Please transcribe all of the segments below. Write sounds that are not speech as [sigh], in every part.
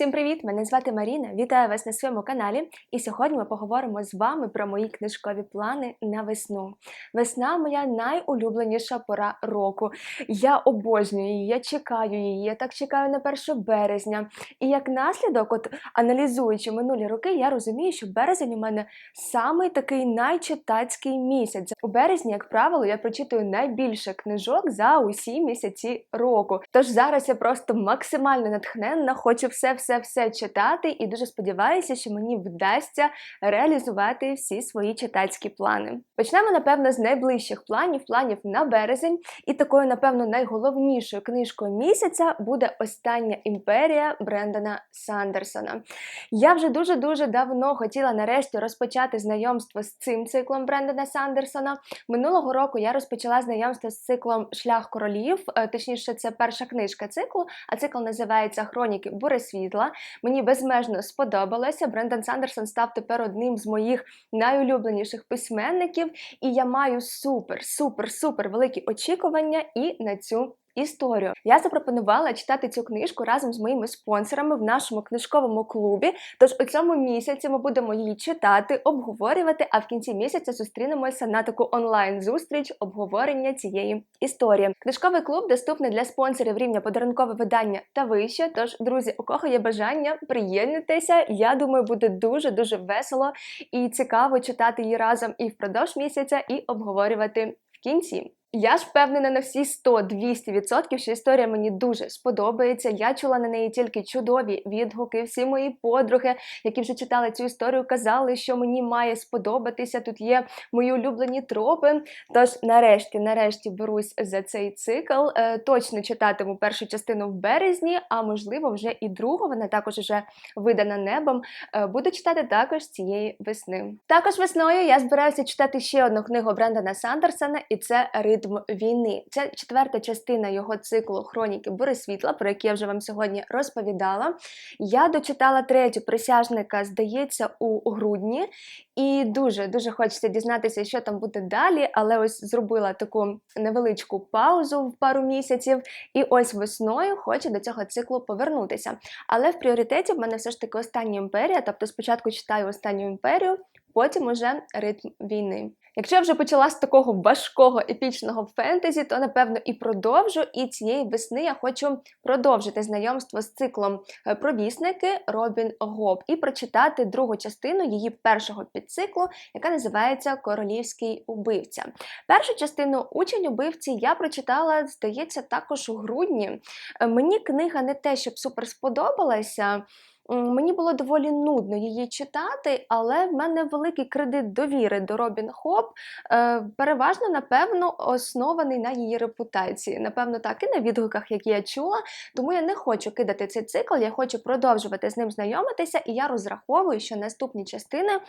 Всім привіт! Мене звати Маріна. Вітаю вас на своєму каналі. І сьогодні ми поговоримо з вами про мої книжкові плани на весну. Весна моя найулюбленіша пора року. Я обожнюю її, я чекаю її. Я так чекаю на 1 березня. І як наслідок, от аналізуючи минулі роки, я розумію, що березень у мене самий такий найчитацький місяць. У березні, як правило, я прочитую найбільше книжок за усі місяці року. Тож зараз я просто максимально натхненна, хочу все-все-все читати, і дуже сподіваюся, що мені вдасться реалізувати всі свої читацькі плани. Почнемо, напевно, з найближчих планів, планів на березень. І такою, напевно, найголовнішою книжкою місяця буде Остання імперія Брендана Сандерсона. Я вже дуже-дуже давно хотіла нарешті розпочати знайомство з цим циклом Брендана Сандерсона. Минулого року я розпочала знайомство з циклом Шлях королів, е, точніше, це перша книжка циклу, а цикл називається Хроніки Бури світла. Мені безмежно сподобалося. Брендан Сандерсон став тепер одним з моїх найулюбленіших письменників, і я маю супер, супер, супер великі очікування і на цю. Історію я запропонувала читати цю книжку разом з моїми спонсорами в нашому книжковому клубі. Тож у цьому місяці ми будемо її читати, обговорювати. А в кінці місяця зустрінемося на таку онлайн-зустріч обговорення цієї історії. Книжковий клуб доступний для спонсорів рівня подарункове видання та вище. Тож, друзі, у кого є бажання, приєднуйтеся. Я думаю, буде дуже дуже весело і цікаво читати її разом і впродовж місяця, і обговорювати в кінці. Я ж впевнена на всі 100-200%, що історія мені дуже сподобається. Я чула на неї тільки чудові відгуки. Всі мої подруги, які вже читали цю історію, казали, що мені має сподобатися. Тут є мої улюблені тропи. Тож, нарешті, нарешті, берусь за цей цикл. Е, точно читатиму першу частину в березні, а можливо, вже і другу. Вона також вже видана небом. Е, буду читати також цієї весни. Також весною я збираюся читати ще одну книгу Брендана Сандерсона, і це Ритм війни. Це четверта частина його циклу Хроніки Бури світла, про які я вже вам сьогодні розповідала. Я дочитала третю присяжника, здається, у грудні, і дуже дуже хочеться дізнатися, що там буде далі. Але ось зробила таку невеличку паузу в пару місяців, і ось весною хочу до цього циклу повернутися. Але в пріоритеті в мене все ж таки остання імперія, тобто спочатку читаю останню імперію, потім уже ритм війни. Якщо я вже почала з такого важкого епічного фентезі, то напевно і продовжу. І цієї весни я хочу продовжити знайомство з циклом е, провісники Робін Гоп і прочитати другу частину її першого підциклу, яка називається Королівський убивця. Першу частину учень убивці я прочитала, здається, також у грудні. Е, мені книга не те, щоб супер сподобалася. Мені було доволі нудно її читати, але в мене великий кредит довіри до Робін Хоп, е, переважно, напевно, оснований на її репутації. Напевно, так, і на відгуках, які я чула. Тому я не хочу кидати цей цикл, я хочу продовжувати з ним знайомитися, і я розраховую, що наступні частини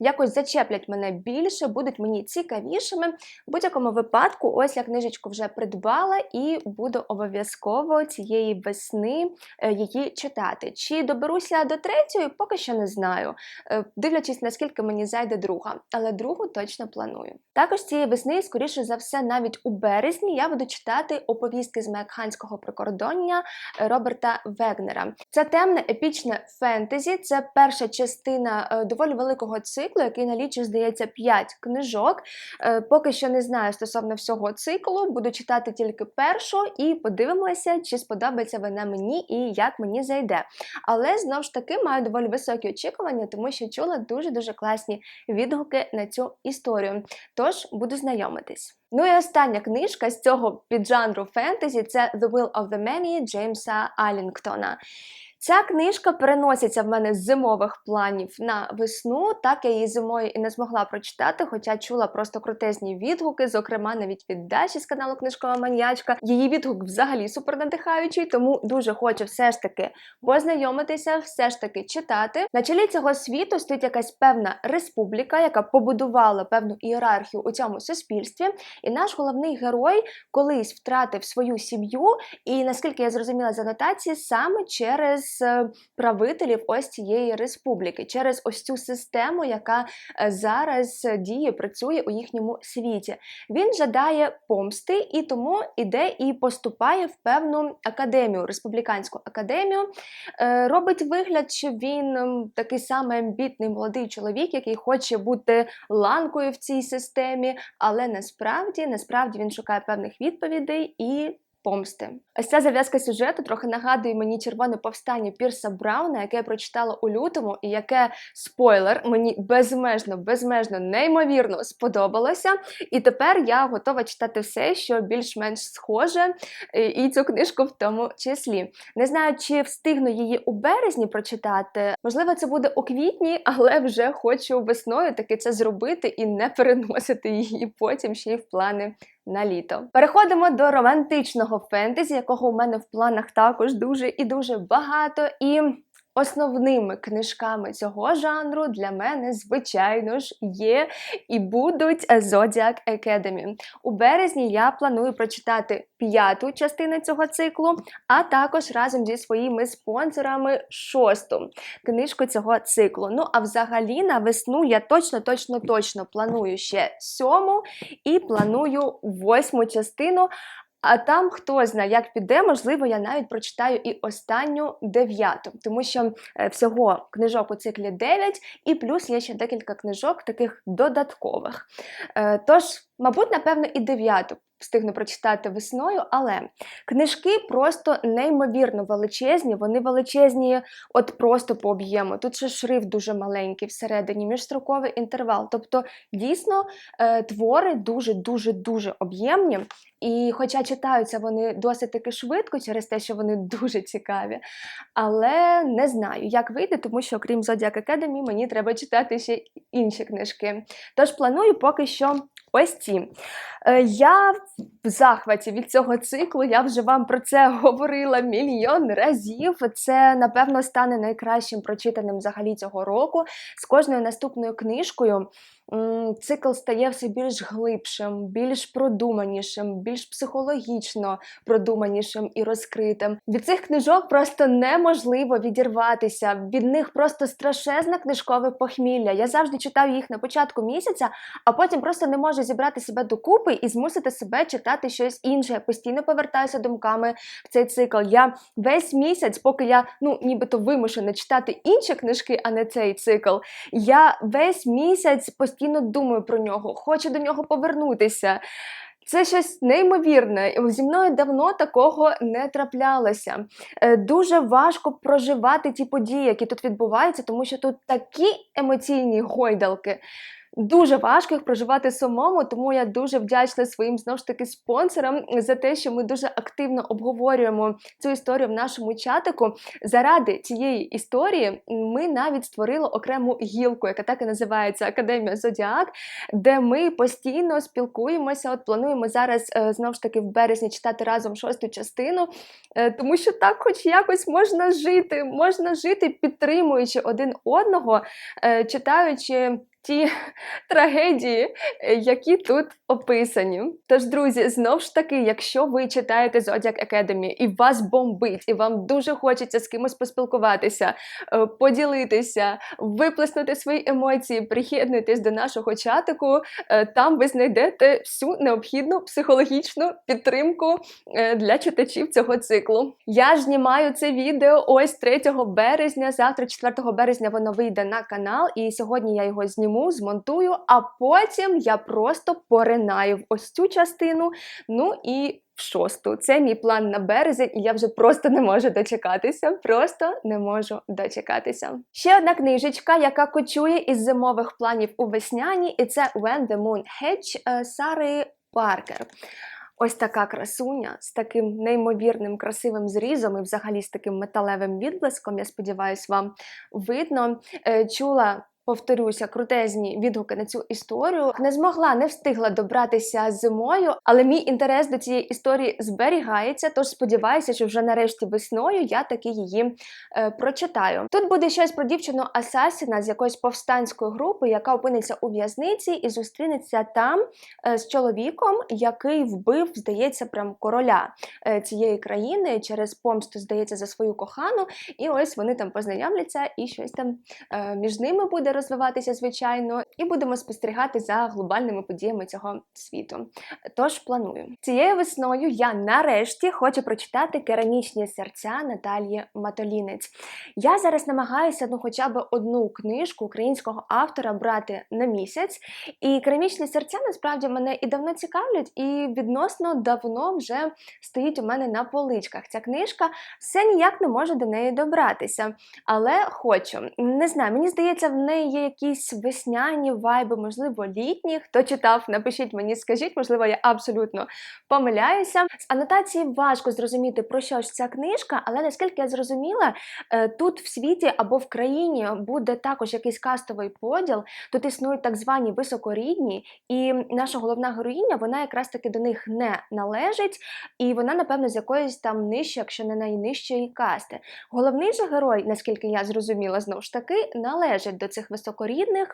якось зачеплять мене більше, будуть мені цікавішими. В будь-якому випадку, ось я книжечку вже придбала і буду обов'язково цієї весни е, її читати. Чи доберусь Після до третьої поки що не знаю, е, дивлячись, наскільки мені зайде друга, але другу точно планую. Також цієї весни, скоріше за все, навіть у березні я буду читати оповістки з Мекханського прикордоння е, Роберта Вегнера. Це темне епічне фентезі, це перша частина е, доволі великого циклу, який налічує, здається, 5 книжок. Поки що не знаю стосовно всього циклу, буду читати тільки першу і подивимося, чи сподобається вона мені і як мені зайде. Але знову ж таки маю доволі високі очікування, тому що чула дуже-дуже класні відгуки на цю історію. Тож буду знайомитись. Ну і остання книжка з цього піджанру фентезі це The Will of the Many Джеймса Алінгтона. Ця книжка переноситься в мене з зимових планів на весну. Так я її зимою і не змогла прочитати, хоча чула просто крутезні відгуки, зокрема навіть від Даші з каналу Книжкова маньячка. Її відгук взагалі супер надихаючий, тому дуже хочу все ж таки познайомитися, все ж таки читати. На чолі цього світу стоїть якась певна республіка, яка побудувала певну ієрархію у цьому суспільстві. І наш головний герой колись втратив свою сім'ю, і наскільки я зрозуміла з анотації, саме через через е, правителів ось цієї республіки, через ось цю систему, яка е, зараз е, діє, працює у їхньому світі. Він жадає помсти і тому іде і поступає в певну академію, республіканську академію. Робить вигляд, що він такий самий амбітний молодий чоловік, який хоче бути ланкою в цій системі, але насправді, насправді він шукає певних відповідей і. Помсти. Ось ця зав'язка сюжету трохи нагадує мені червоне повстання Пірса Брауна, яке я прочитала у лютому, і яке спойлер мені безмежно, безмежно, неймовірно сподобалося. І тепер я готова читати все, що більш-менш схоже, і- і цю книжку в тому числі. Не знаю, чи встигну її у березні прочитати. Можливо, це буде у квітні, але вже хочу весною таки це зробити і не переносити її потім ще й в плани на літо. Переходимо до романтичного фентезі, якого у мене в планах також дуже і дуже багато. І основними книжками цього жанру для мене, звичайно ж, є і будуть Zodiac Academy. У березні я планую прочитати п'яту частину цього циклу, а також разом зі своїми спонсорами шосту книжку цього циклу. Ну а взагалі на весну я точно, точно, точно планую ще сьому і планую восьму частину. А там хто знає, як піде, можливо, я навіть прочитаю і останню дев'яту, тому що е, всього книжок у циклі 9, і плюс є ще декілька книжок таких додаткових. Е, Тож, мабуть, напевно, і дев'яту встигну прочитати весною, але книжки просто неймовірно величезні. Вони величезні, от просто по об'єму. Тут ще шрифт дуже маленький всередині, міжстроковий інтервал. Тобто, дійсно, е, твори дуже дуже дуже об'ємні. І хоча читаються вони досить таки швидко через те, що вони [laughs] дуже цікаві, але не знаю, як вийде, тому що окрім Zodiac Academy мені треба читати ще інші книжки. Тож планую поки що ось ці. Е, Я в захваті від цього циклу, я вже вам про це [laughs] говорила мільйон разів. Це, напевно, стане найкращим прочитаним взагалі цього року. З кожною наступною книжкою цикл стає все більш глибшим, більш продуманішим, більш психологічно продуманішим і розкритим. Від цих книжок просто неможливо відірватися. Від них просто страшезне книжкове похмілля. Я завжди читаю їх на початку місяця, а потім просто не можу зібрати себе докупи і змусити себе читати щось інше. Я постійно повертаюся думками в цей цикл. Я весь місяць, поки я ну нібито вимушена читати інші книжки, а не цей цикл. Я весь місяць постійно думаю про нього, хочу до нього повернутися. Це щось неймовірне. Зі мною давно такого не траплялося. Е, Дуже важко проживати ті події, які тут відбуваються, тому що тут такі емоційні гойдалки. Дуже важко їх проживати самому, тому я дуже вдячна своїм знову ж таки спонсорам за те, що ми дуже активно обговорюємо цю історію в нашому чатику. Заради цієї історії ми навіть створили окрему гілку, яка так і називається Академія Зодіак, де ми постійно спілкуємося. От плануємо зараз е, знову ж таки в березні читати разом шосту частину, е, тому що так, хоч якось можна жити, можна жити, підтримуючи один одного, е, читаючи. Ті трагедії, е, які тут описані. Тож, друзі, знов ж таки, якщо ви читаєте Zodiac Academy і вас бомбить, і вам дуже хочеться з кимось поспілкуватися, е, поділитися, виплеснути свої емоції, приєднуйтесь до нашого чатику, е, там ви знайдете всю необхідну психологічну підтримку для читачів цього циклу. Я ж знімаю це відео ось 3 березня. Завтра, 4 березня, воно вийде на канал, і сьогодні я його зніму, змонтую, а потім я просто поринаю в ось цю частину. Ну і в шосту. Це мій план на березень, і я вже просто не можу дочекатися. Просто не можу дочекатися. Ще одна книжечка, яка кочує із зимових планів у весняні, і це When the Moon Hedge е, Сари Паркер. Ось така красуня з таким неймовірним красивим зрізом і взагалі з таким металевим відблиском. Я сподіваюся, вам видно. Е, Чула повторюся, крутезні відгуки на цю історію. Не змогла, не встигла добратися зимою, але мій інтерес до цієї історії зберігається. Тож сподіваюся, що вже нарешті весною я таки її е, прочитаю. Тут буде щось про дівчину Асасіна з якоїсь повстанської групи, яка опиниться у в'язниці і зустрінеться там е, з чоловіком, який вбив, здається, прям короля е, цієї країни через помсту, здається, за свою кохану. І ось вони там познайомляться, і щось там е, між ними буде розвиватися, звичайно, і будемо спостерігати за глобальними подіями цього світу. Тож планую. Цією весною я нарешті хочу прочитати керамічні серця Наталії Матолінець. Я зараз намагаюся ну, хоча б одну книжку українського автора брати на місяць. І керамічні серця насправді мене і давно цікавлять, і відносно давно вже стоїть у мене на поличках. Ця книжка все ніяк не може до неї добратися. Але хочу. Не знаю, мені здається, в неї є якісь весняні вайби, можливо, літні. Хто читав, напишіть мені, скажіть, можливо, я абсолютно помиляюся. З анотації важко зрозуміти, про що ж ця книжка, але наскільки я зрозуміла, е, тут в світі або в країні буде також якийсь кастовий поділ. Тут існують так звані високорідні, і наша головна героїня, вона якраз таки до них не належить, і вона, напевно, з якоїсь там нижчої, якщо не найнижчої касти. Головний же герой, наскільки я зрозуміла, знову ж таки, належить до цих високорідних.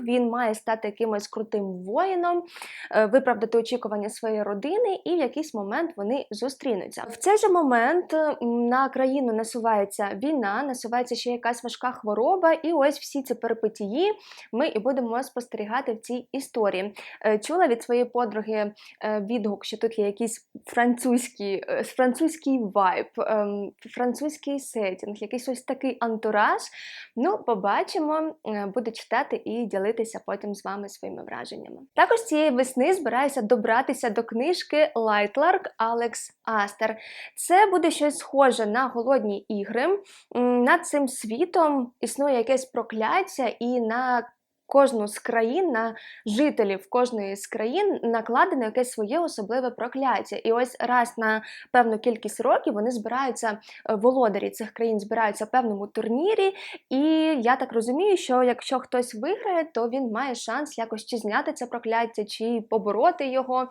Він має стати якимось крутим воїном, е, виправдати очікування своєї родини, і в якийсь момент вони зустрінуться. В цей же момент на країну насувається війна, насувається ще якась важка хвороба, і ось всі ці перипетії ми і будемо спостерігати в цій історії. Е, Чула від своєї подруги е, відгук, що тут є якийсь французький, французький вайб, ем, французький сетінг, якийсь ось такий антураж. Ну, побачимо, е, буду читати і ділитися потім з вами своїми враженнями. Також цієї весни збираюся добратися до книжки Лайтларк Алекс Астер. Це буде щось схоже на голодні ігри. Над цим світом існує якесь прокляття, і на кожну з країн, на жителів кожної з країн накладено якесь своє особливе прокляття. І ось раз на певну кількість років вони збираються, е, володарі цих країн збираються в певному турнірі. І я так розумію, що якщо хтось виграє, то він має шанс якось чи зняти це прокляття, чи побороти його.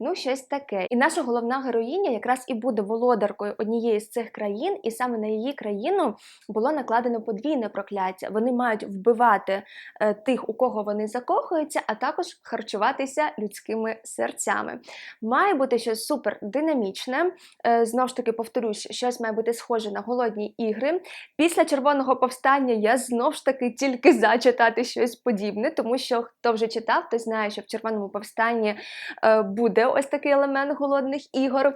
Ну, щось таке. І наша головна героїня якраз і буде володаркою однієї з цих країн, і саме на її країну було накладено подвійне прокляття. Вони мають вбивати е, тих, у кого вони закохуються, а також харчуватися людськими серцями. Має бути щось супер динамічне. Е, знову ж таки, повторюсь, щось має бути схоже на голодні ігри. Після червоного повстання я знов ж таки тільки за читати щось подібне, тому що хто вже читав, той знає, що в червоному повстанні е, буде ось такий елемент голодних ігор.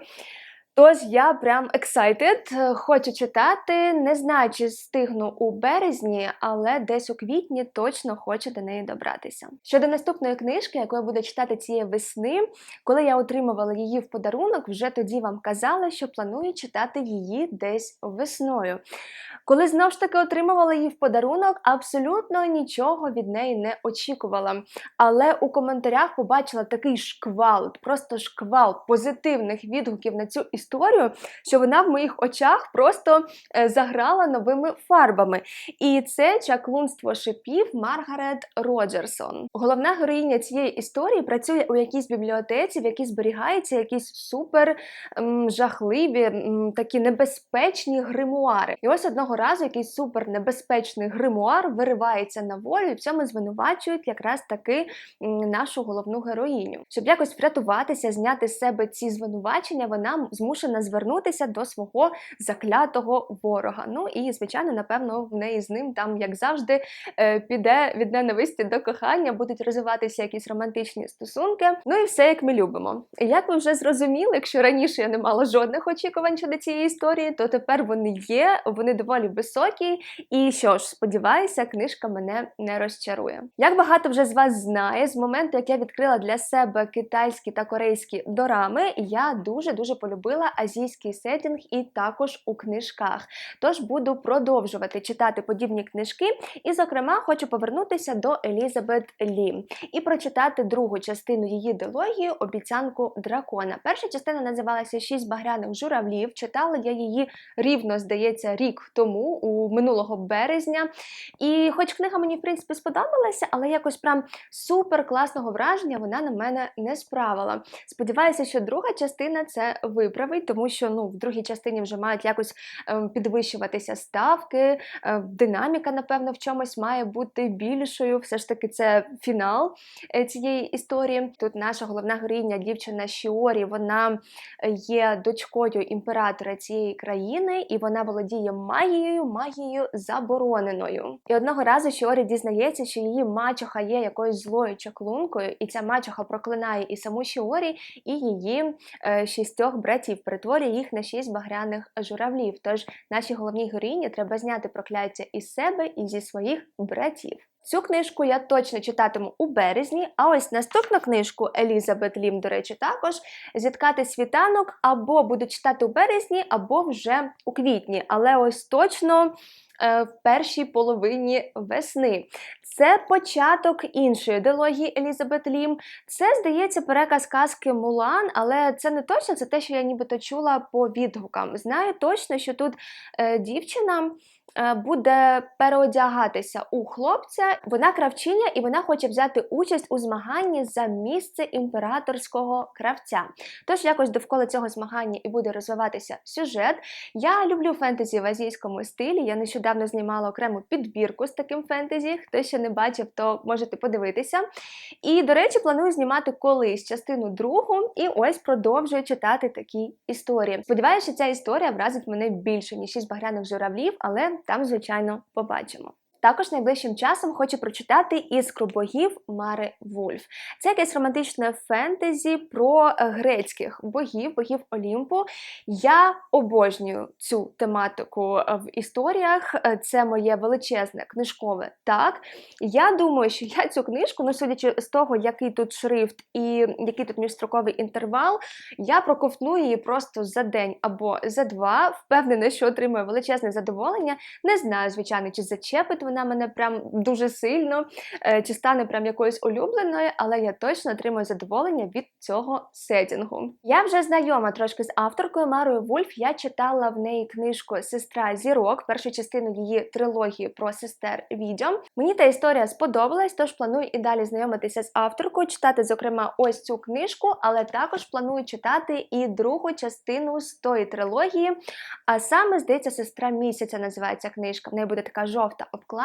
Тож я прям excited, е, хочу читати. Не знаю, чи стигну у березні, але десь у квітні точно хочу до неї добратися. Щодо наступної книжки, яку я буду читати цієї весни, коли я отримувала її в подарунок, вже тоді вам казала, що планую читати її десь весною. Коли знов ж таки отримувала її в подарунок, абсолютно нічого від неї не очікувала. Але у коментарях побачила такий шквал, просто шквал позитивних відгуків на цю історію, що вона в моїх очах просто е, заграла новими фарбами. І це чаклунство шипів Маргарет Роджерсон. Головна героїня цієї історії працює у якійсь бібліотеці, в якій зберігаються якісь супер м, жахливі, м, такі небезпечні гримуари. І ось одного разу якийсь супер небезпечний гримуар виривається на волю, і в цьому звинувачують якраз таки нашу головну героїню. Щоб якось врятуватися, зняти з себе ці звинувачення, вона змушена звернутися до свого заклятого ворога. Ну і звичайно, напевно, в неї з ним там, як завжди, е, піде від ненависті до кохання, будуть розвиватися якісь романтичні стосунки. Ну і все як ми любимо. Як ви вже зрозуміли, якщо раніше я не мала жодних очікувань щодо цієї історії, то тепер вони є, вони доволі високі. І що ж, сподіваюся, книжка мене не розчарує. Як багато вже з вас знає, з моменту, як я відкрила для себе китайські та корейські дорами, я дуже дуже полюбила азійський сетінг і також у книжках. Тож буду продовжувати читати подібні книжки, і, зокрема, хочу повернутися до Елізабет Лі і прочитати другу частину її дилогії Обіцянку дракона. Перша частина називалася Шість багряних журавлів. Читала я її рівно, здається, рік тому тому, у минулого березня. І хоч книга мені в принципі сподобалася, але якось прям супер класного враження вона на мене не справила. Сподіваюся, що друга частина це виправить, тому що ну в другій частині вже мають якось ем, підвищуватися ставки, е, динаміка, напевно, в чомусь має бути більшою. Все ж таки, це фінал е, цієї історії. Тут наша головна героїня, дівчина Шіорі, вона е, є дочкою імператора цієї країни, і вона володіє магією, магією забороненою. І одного разу Шіорі дізнається, що її мачуха є якоюсь злою чаклункою, і ця мачуха проклинає і саму Шіорі, і її е, шістьох братів, перетворює їх на шість багряних журавлів. Тож нашій головній героїні треба зняти прокляття із себе і зі своїх братів. Цю книжку я точно читатиму у березні, а ось наступну книжку Елізабет Лім, до речі, також зіткати світанок або буду читати у березні, або вже у квітні. Але ось точно е, в першій половині весни. Це початок іншої ідеології Елізабет Лім. Це, здається, переказ казки Мулан, але це не точно, це те, що я нібито чула по відгукам. Знаю точно, що тут е, дівчина. Е, Буде переодягатися у хлопця. Вона кравчиня, і вона хоче взяти участь у змаганні за місце імператорського кравця. Тож якось довкола цього змагання і буде розвиватися сюжет. Я люблю фентезі в азійському стилі. Я нещодавно знімала окрему підбірку з таким фентезі. Хто ще не бачив, то можете подивитися. І, до речі, планую знімати колись частину другу, і ось продовжую читати такі історії. Сподіваюся, ця історія вразить мене більше, ніж шість багряних журавлів, але там, звичайно, побачимо. Також найближчим часом хочу прочитати іскру богів Мари Вульф. Це якесь романтичне фентезі про е, грецьких богів, богів Олімпу. Я обожнюю цю тематику е, в історіях. Е, Це моє величезне книжкове так. Я думаю, що я цю книжку, ну судячи з того, який тут шрифт і який тут міжстроковий інтервал, я проковтну її просто за день або за два. Впевнена, що отримую величезне задоволення. Не знаю, звичайно, чи зачепить вона мене прям дуже сильно, е, чи стане прям якоюсь улюбленою, але я точно отримую задоволення від цього сетінгу. Я вже знайома трошки з авторкою Марою Вульф. Я читала в неї книжку Сестра зірок, першу частину її трилогії про сестер відьом. Мені та історія сподобалась, тож планую і далі знайомитися з авторкою, читати, зокрема, ось цю книжку, але також планую читати і другу частину з тої трилогії. А саме, здається, сестра місяця називається книжка. В неї буде така жовта обкладинка.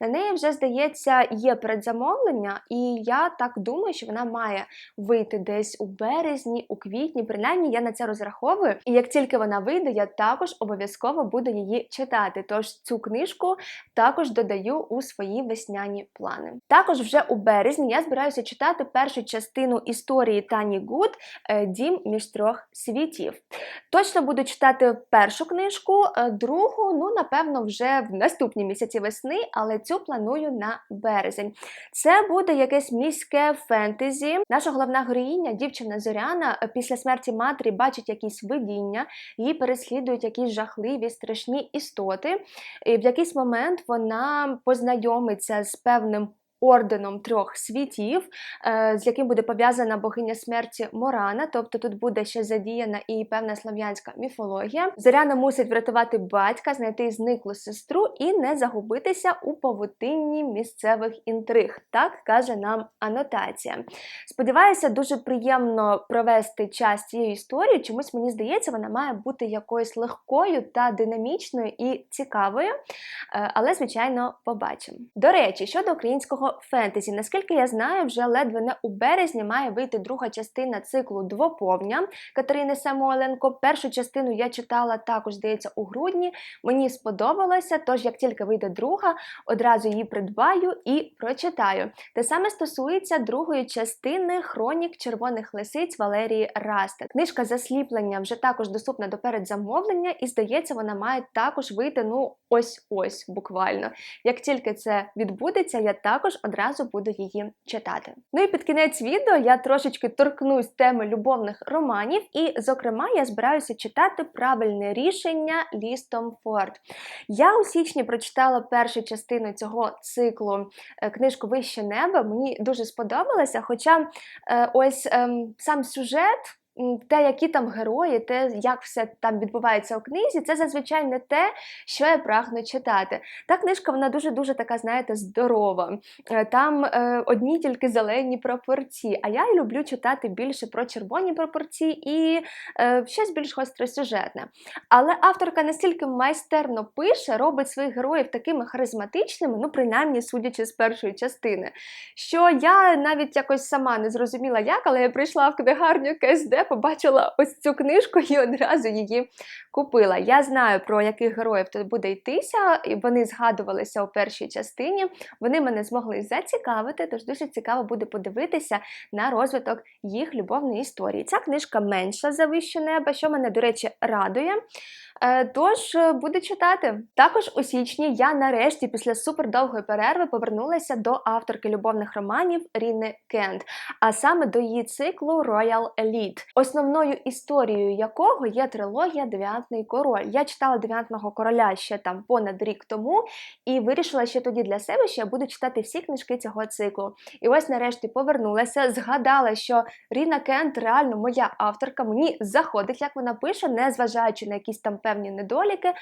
На неї вже, здається, є передзамовлення, і я так думаю, що вона має вийти десь у березні, у квітні. Принаймні, я на це розраховую. І як тільки вона вийде, я також обов'язково буду її читати. Тож цю книжку також додаю у свої весняні плани. Також вже у березні я збираюся читати першу частину історії Тані Гуд е, Дім між трьох світів. Точно буду читати першу книжку, е, другу, ну, напевно, вже в наступні місяці весни, але цю планую на березень. Це буде якесь міське фентезі. Наша головна героїня, дівчина Зоряна, е, після смерті матері бачить якісь видіння, її переслідують якісь жахливі, страшні істоти. І в якийсь момент вона познайомиться з певним. Орденом трьох світів, е, з яким буде пов'язана богиня смерті Морана, тобто тут буде ще задіяна і певна слав'янська міфологія. Зоряна мусить врятувати батька, знайти зниклу сестру і не загубитися у павутинні місцевих інтриг. Так каже нам анотація. Сподіваюся, дуже приємно провести час цієї історії. Чомусь мені здається, вона має бути якоюсь легкою та динамічною і цікавою. Е, Але, звичайно, побачимо. До речі, щодо українського фентезі, наскільки я знаю, вже ледве не у березні має вийти друга частина циклу Двоповня Катерини Самойленко. Першу частину я читала також, здається, у грудні. Мені сподобалося, тож як тільки вийде друга, одразу її придбаю і прочитаю. Те саме стосується другої частини Хронік червоних лисиць Валерії Раста. Книжка засліплення вже також доступна до передзамовлення, і здається, вона має також вийти ну ось-ось буквально. Як тільки це відбудеться, я також одразу буду її читати. Ну і під кінець відео я трошечки торкнусь теми любовних романів, і, зокрема, я збираюся читати правильне рішення Лістом Форд. Я у січні прочитала першу частину цього циклу е, книжку Вище небо. Мені дуже сподобалося, хоча е, ось ем, сам сюжет те, які там герої, те, як все там відбувається у книзі, це зазвичай не те, що я прагну читати. Та книжка вона дуже дуже така, знаєте, здорова. Е, Там е, одні тільки зелені пропорції. А я люблю читати більше про червоні пропорції і е, щось більш гостросюжетне. Але авторка настільки майстерно пише, робить своїх героїв такими харизматичними, ну принаймні судячи з першої частини, що я навіть якось сама не зрозуміла як, але я прийшла в книгарню КСД, побачила ось цю книжку і одразу її купила. Я знаю, про яких героїв тут буде йтися, і вони згадувалися у першій частині. Вони мене змогли зацікавити, тож дуже цікаво буде подивитися на розвиток їх любовної історії. Ця книжка менша за вище неба, що мене, до речі, радує. Е, Тож е, буду читати. Також у січні я нарешті після супердовгої перерви повернулася до авторки любовних романів Ріни Кент, а саме до її циклу Royal Elite, основною історією якого є трилогія Дев'ятний король. Я читала Дев'ятного короля ще там понад рік тому і вирішила ще тоді для себе, що я буду читати всі книжки цього циклу. І ось нарешті повернулася, згадала, що Ріна Кент реально моя авторка. Мені заходить, як вона пише, незважаючи на якісь там певні недоліки.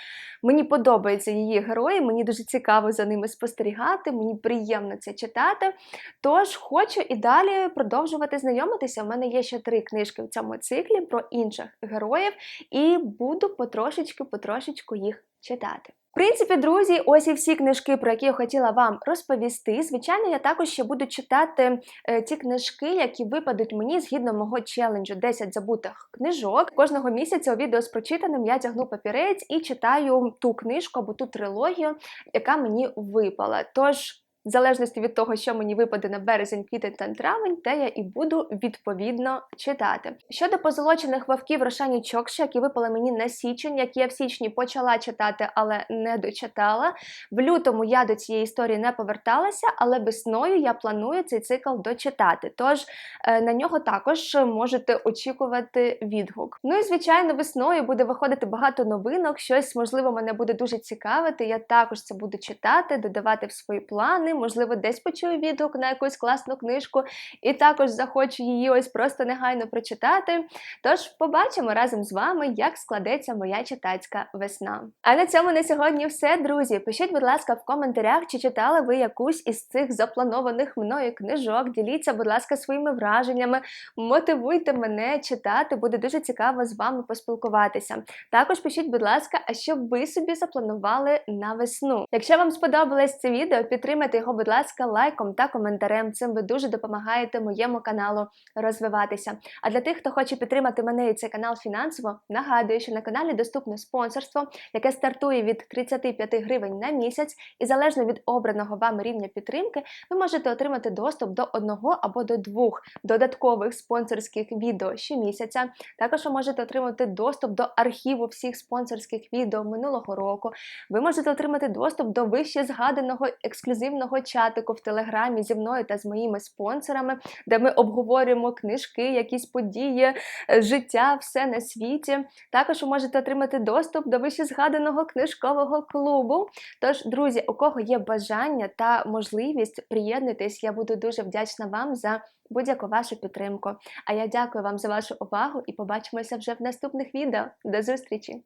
Мені подобаються її герої, мені дуже цікаво за ними спостерігати, мені приємно це читати. Тож хочу і далі продовжувати знайомитися. У мене є ще три книжки в цьому циклі про інших героїв, і буду потрошечки, потрошечку їх читати. В принципі, друзі, ось і всі книжки, про які я хотіла вам розповісти. Звичайно, я також ще буду читати е, ті книжки, які випадуть мені згідно мого челенджу 10 забутих книжок. Кожного місяця у відео з прочитаним я тягну папірець і читаю ту книжку або ту трилогію, яка мені випала. Тож. В залежності від того, що мені випаде на березень, квітень та травень, те я і буду відповідно читати. Щодо позолочених вовків Рошані Чокши, які випали мені на січень, які я в січні почала читати, але не дочитала. В лютому я до цієї історії не поверталася, але весною я планую цей цикл дочитати. Тож е, на нього також можете очікувати відгук. Ну і звичайно, весною буде виходити багато новинок. Щось можливо мене буде дуже цікавити. Я також це буду читати, додавати в свої плани. Можливо, десь почую відгук на якусь класну книжку, і також захочу її ось просто негайно прочитати. Тож побачимо разом з вами, як складеться моя читацька весна. А на цьому на сьогодні все, друзі. Пишіть, будь ласка, в коментарях, чи читали ви якусь із цих запланованих мною книжок. Діліться, будь ласка, своїми враженнями, мотивуйте мене читати, буде дуже цікаво з вами поспілкуватися. Також пишіть, будь ласка, а що ви собі запланували на весну. Якщо вам сподобалось це відео, підтримайте його, будь ласка, лайком та коментарем. Цим ви дуже допомагаєте моєму каналу розвиватися. А для тих, хто хоче підтримати мене і цей канал фінансово, нагадую, що на каналі доступне спонсорство, яке стартує від 35 гривень на місяць, і залежно від обраного вами рівня підтримки, ви можете отримати доступ до одного або до двох додаткових спонсорських відео щомісяця. Також ви можете отримати доступ до архіву всіх спонсорських відео минулого року. Ви можете отримати доступ до вище згаданого ексклюзивного чатику в телеграмі зі мною та з моїми спонсорами, де ми обговорюємо книжки, якісь події, е, життя, все на світі. Також ви можете отримати доступ до вище згаданого книжкового клубу. Тож, друзі, у кого є бажання та можливість, приєднуйтесь, я буду дуже вдячна вам за будь-яку вашу підтримку. А я дякую вам за вашу увагу і побачимося вже в наступних відео. До зустрічі!